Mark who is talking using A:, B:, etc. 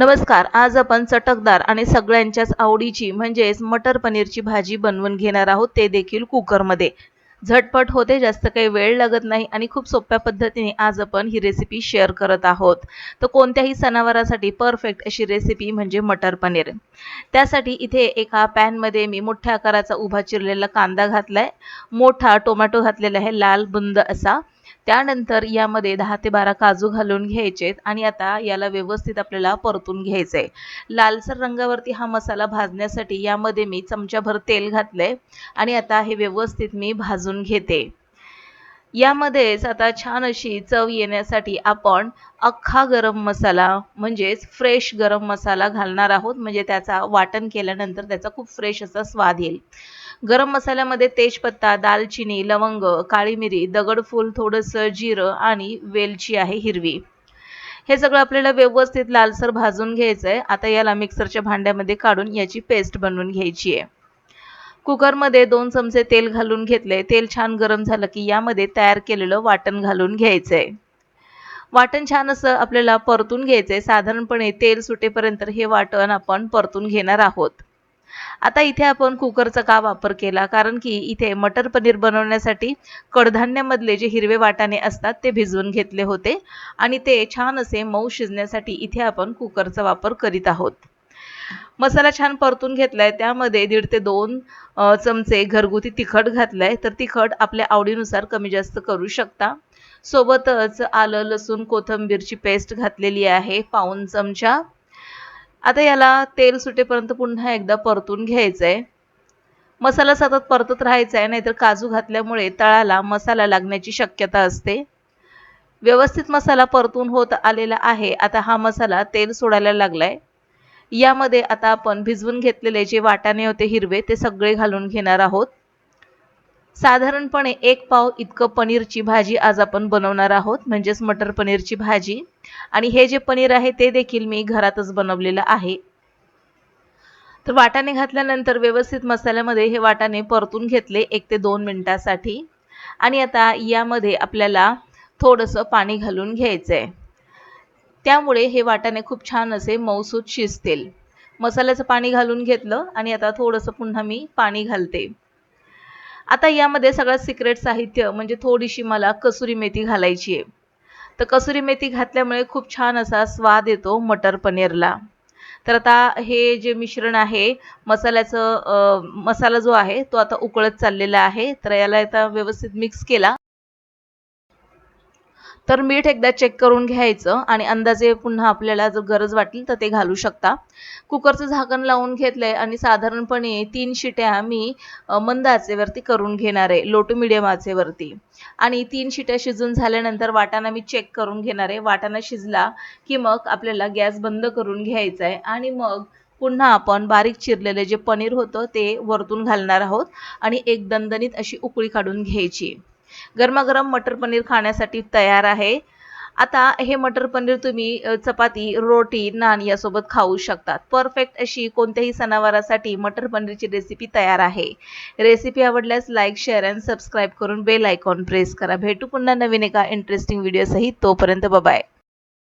A: नमस्कार आज आपण चटकदार आणि सगळ्यांच्याच आवडीची म्हणजेच मटर पनीरची भाजी बनवून घेणार आहोत ते देखील कुकरमध्ये. झटपट होते जास्त काही वेळ लागत नाही आणि खूप सोप्या पद्धतीने आज आपण ही रेसिपी शेअर करत आहोत. तर कोणत्याही सणावारासाठी परफेक्ट अशी रेसिपी म्हणजे मटर पनीर. त्यासाठी इथे एका पॅनमध्ये मी मोठ्या आकाराचा उभा चिरलेला कांदा घातला आहे मोठा टोमॅटो घातलेला आहे लाल बुंद असा. त्यानंतर यामध्ये दहा ते बारा काजू घालून घ्यायचेत आणि आता याला व्यवस्थित आपल्याला परतून घ्यायचं आहे लालसर रंगावरती हा मसाला भाजण्यासाठी यामध्ये मी चमच्याभर तेल घातलंय आणि आता हे व्यवस्थित मी भाजून घेते. यामध्येच आता छान अशी चव येण्यासाठी आपण अख्खा गरम मसाला म्हणजेच फ्रेश गरम मसाला घालणार आहोत. म्हणजे त्याचा वाटण केल्यानंतर त्याचा खूप फ्रेश असा स्वाद येईल. गरम मसाल्यामध्ये तेजपत्ता दालचिनी लवंग काळी मिरी दगडफूल थोडंसं जिरं आणि वेलची आहे हिरवी. हे सगळं आपल्याला व्यवस्थित लालसर भाजून घ्यायचं आहे आता याला मिक्सरच्या भांड्यामध्ये काढून याची पेस्ट बनवून घ्यायची आहे. कुकरमध्ये दोन चमचे तेल घालून घेतले. तेल छान गरम झालं की यामध्ये तयार केलेलं वाटण घालून घ्यायचं आहे वाटण छान असं आपल्याला परतून घ्यायचं आहे साधारणपणे तेल सुटेपर्यंत हे वाटण आपण परतून घेणार आहोत. आता इथे आपण कुकरचा का वापर केला? कारण की इथे मटर पनीर बनवण्यासाठी कडधान्यामधले जे हिरवे वाटाणे असतात ते भिजवून घेतले होते आणि ते छान असे मऊ शिजण्यासाठी इथे आपण कुकरचा वापर करीत आहोत. मसाला छान परतून घेतलाय. त्यामध्ये दीड ते दोन चमचे घरगुती तिखट घातलाय. तर तिखट आपल्या आवडीनुसार कमी जास्त करू शकता. सोबतच आलं लसूण कोथिंबीरची पेस्ट घातलेली आहे. पाऊन चमचा. आता याला तेल सुटेपर्यंत पुन्हा एकदा परतून घ्यायचं आहे मसाला सतत परतत राहायचा आहे नाहीतर काजू घातल्यामुळे तळाला मसाला लागण्याची शक्यता असते. व्यवस्थित मसाला परतून होत आलेला आहे. आता हा मसाला तेल सोडायला लागलाय. यामध्ये आता आपण भिजवून घेतलेले जे वाटाणे होते हिरवे ते सगळे घालून घेणार आहोत. साधारणपणे एक पाव इतकं पनीरची भाजी आज आपण बनवणार आहोत म्हणजेच मटर पनीरची भाजी. आणि हे जे पनीर आहे ते देखील मी घरातच बनवलेलं आहे. तर वाटाणे घातल्यानंतर व्यवस्थित मसाल्यामध्ये हे वाटाणे परतून घेतले एक ते दोन मिनिटासाठी. आणि आता यामध्ये आपल्याला थोडंसं पाणी घालून घ्यायचं आहे त्यामुळे हे वाटाणे खूप छान असे मऊसूत शिजतील. मसाल्याचं पाणी घालून घेतलं आणि आता थोडंसं पुन्हा मी पाणी घालते. आता यामध्ये सगळ्यात सिक्रेट साहित्य म्हणजे थोडीशी मला कसुरी मेथी घालायची आहे. तर कसुरी मेथी घातल्यामुळे खूप छान असा स्वाद येतो मटर पनीरला. तर आता हे जे मिश्रण आहे मसाल्याचं मसाला जो आहे तो आता उकळत चाललेला आहे. तर याला आता व्यवस्थित मिक्स केला. तर मीठ एकदा चेक करून घ्यायचं आणि अंदाजे पुन्हा आपल्याला जर गरज वाटली तर ते घालू शकता. कुकरचं झाकण लावून घेतलं आहे आणि साधारणपणे तीन शिट्या मी मंद आचेवरती करून घेणार आहे लो टू मिडियम आचेवरती. आणि तीन शिट्या शिजून झाल्यानंतर वाटाणा मी चेक करून घेणार आहे. वाटाणा शिजला की मग आपल्याला गॅस बंद करून घ्यायचा आहे आणि मग पुन्हा आपण बारीक चिरलेले जे पनीर होतं ते वरतून घालणार आहोत आणि एक दणदणीत अशी उकळी काढून घ्यायची. गरमागरम मटर पनीर खाण्यासाठी तयार आहे. आता हे मटर पनीर तुम्ही चपाती रोटी नान यासोबत खाऊ शकतात परफेक्ट अशी कोणत्याही सणावारासाठी मटर पनीरची रेसिपी तयार आहे. रेसिपी आवडल्यास लाईक शेअर अँड सबस्क्राईब करून बेल आयकॉन प्रेस करा. भेटू पुन्हा नवीन एका इंटरेस्टिंग व्हिडिओसही तोपर्यंत बाय